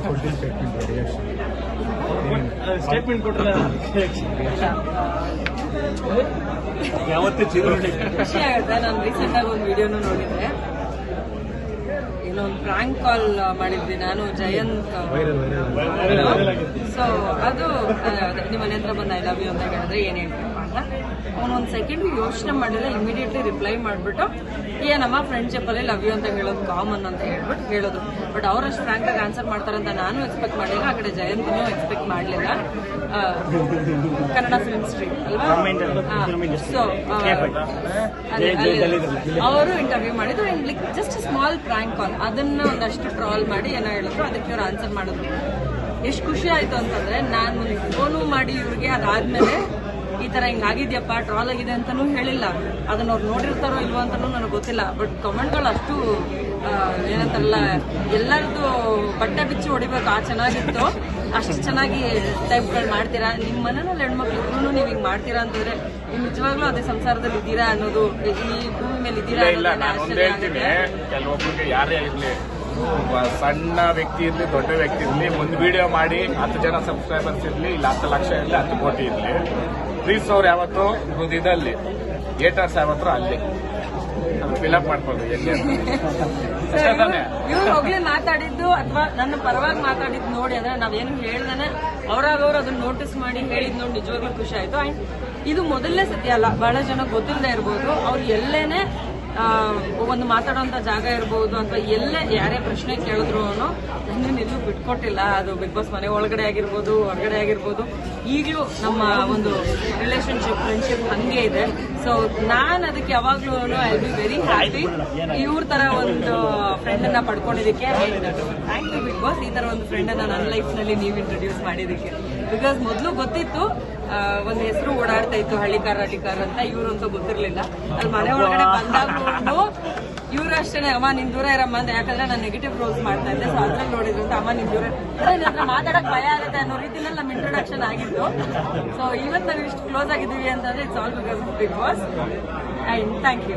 ಕೊಟ್ಟಿದ್ದ statement statement ಖುಷಿ ಆಗುತ್ತೆ ನಾನು ರೀಸೆಂಟ್ ಆಗಿ ಒಂದು ವಿಡಿಯೋನು ನೋಡಿದ್ದೆ ಏನೋ ಒಂದು ಪ್ರಾಂಕ್ ಕಾಲ್ ಮಾಡಿದ್ವಿ ನಾನು ಜಯಂತ್ ಸೊ ಅದು ನಿಮ್ಮ ಮನೆ ಹತ್ರ ಬಂದು ಐ ಲವ್ ಯು ಅಂತ ಹೇಳಿದ್ರೆ ಏನ್ ಅಂತ ಅವನು ಒಂದು ಸೆಕೆಂಡ್ ಯೋಚನೆ ಮಾಡಿಲ್ಲ ಇಮಿಡಿಯೇಟ್ಲಿ ರಿಪ್ಲೈ ಮಾಡಿಬಿಟ್ಟು ಏನಮ್ಮ ಫ್ರೆಂಡ್ಶಿಪ್ ಅಲ್ಲಿ ಲವ್ ಯು ಅಂತ ಹೇಳೋದು ಕಾಮನ್ ಅಂತ ಹೇಳ್ಬಿಟ್ಟು ಹೇಳೋದು. ಬಟ್ ಅವರಷ್ಟು ಫ್ರಾಂಕ್ ಆಗಿ ಆನ್ಸರ್ ಮಾಡ್ತಾರೆ ಅಂತ ನಾನು ಎಕ್ಸ್ಪೆಕ್ಟ್ ಮಾಡಿಲ್ಲ ಆ ಕಡೆ ಜಯಂತನು ಎಕ್ಸ್ಪೆಕ್ಟ್ ಮಾಡಲಿಲ್ಲ. ಕನ್ನಡ ಫಿಲ್ಮ್ ಸ್ಟ್ರೀಟ್ ಅಲ್ವಾ? ಸೊ ಅವರು ಇಂಟರ್ವ್ಯೂ ಮಾಡಿದ್ರು like just small prank call ಅದನ್ನ ಒಂದಷ್ಟು ಟ್ರಾಲ್ ಮಾಡಿ ಏನೋ ಹೇಳಿದ್ರು ಅದಕ್ಕೆ ಅವ್ರು ಆನ್ಸರ್ ಮಾಡಿದ್ರು. ಎಷ್ಟು ಖುಷಿ ಆಯ್ತು ಅಂತಂದ್ರೆ ನಾನು ಫೋನು ಮಾಡಿ ಇವ್ರಿಗೆ ಅದಾದ್ಮೇಲೆ ತರ ಹಿಂಗಾಗಿದ್ಯಪ್ಪ ಟ್ರಾಲ್ ಆಗಿದೆ ಅಂತಾನೂ ಹೇಳಿಲ್ಲ. ಅದನ್ನ ಅವ್ರು ನೋಡಿರ್ತಾರೋ ಇಲ್ವೋ ಅಂತಾನೂ ನನಗೆ ಗೊತ್ತಿಲ್ಲ. ಬಟ್ ಕಮೆಂಟ್ಗಳು ಅಷ್ಟು ಏನಂತಲ್ಲ ಏನಂತಾರಲ್ಲ ಎಲ್ಲರದ್ದು ಬಟ್ಟೆ ಬಿಚ್ಚಿ ಹೊಡಿಬೇಕು ಆ ಚೆನ್ನಾಗಿತ್ತು ಅಷ್ಟು ಚೆನ್ನಾಗಿ ಟೈಪ್ಗಳು ಮಾಡ್ತೀರಾ? ನಿಮ್ಮ ಮನೇಲಿ ಹೆಣ್ಮಕ್ಳು ಇದ್ರೂ ನೀವು ಹಿಂಗ್ ಮಾಡ್ತೀರಾ ಅಂತಂದ್ರೆ ನೀವು ನಿಜವಾಗ್ಲೂ ಅದೇ ಸಂಸಾರದಲ್ಲಿ ಇದ್ದೀರಾ ಅನ್ನೋದು ಈ ಭೂಮಿ ಮೇಲೆ ಇದ್ದೀರಾ ಅನ್ನೋದನ್ನ ಆಶ್ಚರ್ಯ ಆಗುತ್ತೆ. ಕೆಲವೊಬ್ಬರಿಗೆ ಯಾರೇ ಇರ್ಲಿ ಸಣ್ಣ ವ್ಯಕ್ತಿ ಇರಲಿ ದೊಡ್ಡ ವ್ಯಕ್ತಿ ಇರಲಿ ಒಂದು ವಿಡಿಯೋ ಮಾಡಿ ಹತ್ತು ಜನ ಸಬ್ಸ್ಕ್ರೈಬರ್ಸ್ ಇರ್ಲಿ ಇಲ್ಲ ಹತ್ತು ಲಕ್ಷ ಇರ್ಲಿ ಹತ್ತು ಕೋಟಿ ಇರ್ಲಿ. ಪ್ರೀಸ್ ಅವ್ರು ಯಾವತ್ತು ಇದಲ್ಲಿ ಥಿಯೇಟರ್ಸ್ ಯಾವತ್ತೂ ಅಲ್ಲಿ. ಫಿಲಪ್ ಮಾಡ್ಕೊಂಡು ಎಲ್ಲಿ ಇವ್ರು ಹೋಗ್ಲಿ ಮಾತಾಡಿದ್ದು ಅಥವಾ ನನ್ನ ಪರವಾಗಿ ಮಾತಾಡಿದ್ದು ನೋಡಿ ಅಂದ್ರೆ ನಾವೇನು ಹೇಳ್ದೇನೆ ಅವ್ರಾಗವ್ರು ಅದನ್ನ ನೋಟಿಸ್ ಮಾಡಿ ಹೇಳಿದ್ ನೋಡಿ ನಿಜವಾಗ್ಲೂ ಖುಷಿ ಆಯ್ತು. ಅಂಡ್ ಇದು ಮೊದಲನೇ ಸತಿ ಅಲ್ಲ ಬಹಳ ಜನ ಗೊತ್ತಿಲ್ಲದೆ ಇರ್ಬೋದು ಅವ್ರು ಎಲ್ಲೇನೆ ಒಂದು ಮಾತಾಡುವಂಥ ಜಾಗ ಇರ್ಬೋದು ಅಥವಾ ಎಲ್ಲೇ ಯಾರೇ ಪ್ರಶ್ನೆ ಕೇಳಿದ್ರು ನನ್ನ ಎಲ್ಲೂ ಬಿಟ್ಕೊಟ್ಟಿಲ್ಲ, ಅದು ಬಿಗ್ ಬಾಸ್ ಮನೆ ಒಳಗಡೆ ಆಗಿರ್ಬೋದು, ಹೊರಗಡೆ ಆಗಿರ್ಬೋದು. ಈಗಲೂ ನಮ್ಮ ಒಂದು ರಿಲೇಶನ್ಶಿಪ್ ಫ್ರೆಂಡ್ಶಿಪ್ ಹಂಗೆ ಇದೆ. ಸೊ ನಾನು ಅದಕ್ಕೆ ಯಾವಾಗ್ಲೂ ಐ ಬಿ ವೆರಿ ಹ್ಯಾಪಿ ಇವ್ರ ತರ ಒಂದು ಫ್ರೆಂಡ್ ಅನ್ನ ಪಡ್ಕೊಂಡಿದ್ದಕ್ಕೆ ಥ್ಯಾಂಕ್ ಯು ಬಿಗ್ ಬಾಸ್. ಈ ತರ ಒಂದು ಫ್ರೆಂಡ್ ಅನ್ನ ನನ್ನ ಲೈಫ್ನಲ್ಲಿ ನೀವು ಇಂಟ್ರೊಡ್ಯೂಸ್ ಮಾಡಿದಕ್ಕೆ ಬಿಕಾಸ್ ಮೊದಲು ಗೊತ್ತಿತ್ತು ಒಂದು ಹೆಸರು ಓಡಾಡ್ತಾ ಇತ್ತು ಹಳ್ಳಿಕಾರ ಹಳ್ಳಿಕಾರ ಅಂತ ಇವ್ರು ಅಂತ ಗೊತ್ತಿರ್ಲಿಲ್ಲ. ಅಲ್ಲಿ ಮನೆ ಒಳಗಡೆ ಬಂದಾಗ್ಕೊಂಡು ಇವ್ರು ಅಷ್ಟೇ ಅಮ್ಮ, ನಿನ್ ದೂರ ಇರಮ್ಮ ಅಂತ. ಯಾಕಂದ್ರೆ ನಾನು ನೆಗೆಟಿವ್ ರೋಲ್ಸ್ ಮಾಡ್ತಾ ಇದ್ದೆ. ಸೊ ಅದ್ರಲ್ಲಿ ನೋಡಿದ್ರು ಅಂತ ಅಮ್ಮ, ನಿನ್ ದೂರ ಮಾತಾಡಕ್ ಭಯ ಆಗುತ್ತೆ ಅನ್ನೋ ರೀತಿನಲ್ಲಿ ನಮ್ಮ ಇಂಟ್ರೊಡಕ್ಷನ್ ಆಗಿತ್ತು. ಸೊ ಇವತ್ತು ನಾವು ಇಷ್ಟು ಕ್ಲೋಸ್ ಆಗಿದ್ದೀವಿ ಅಂತಂದ್ರೆ it's all because Bigg Boss and thank you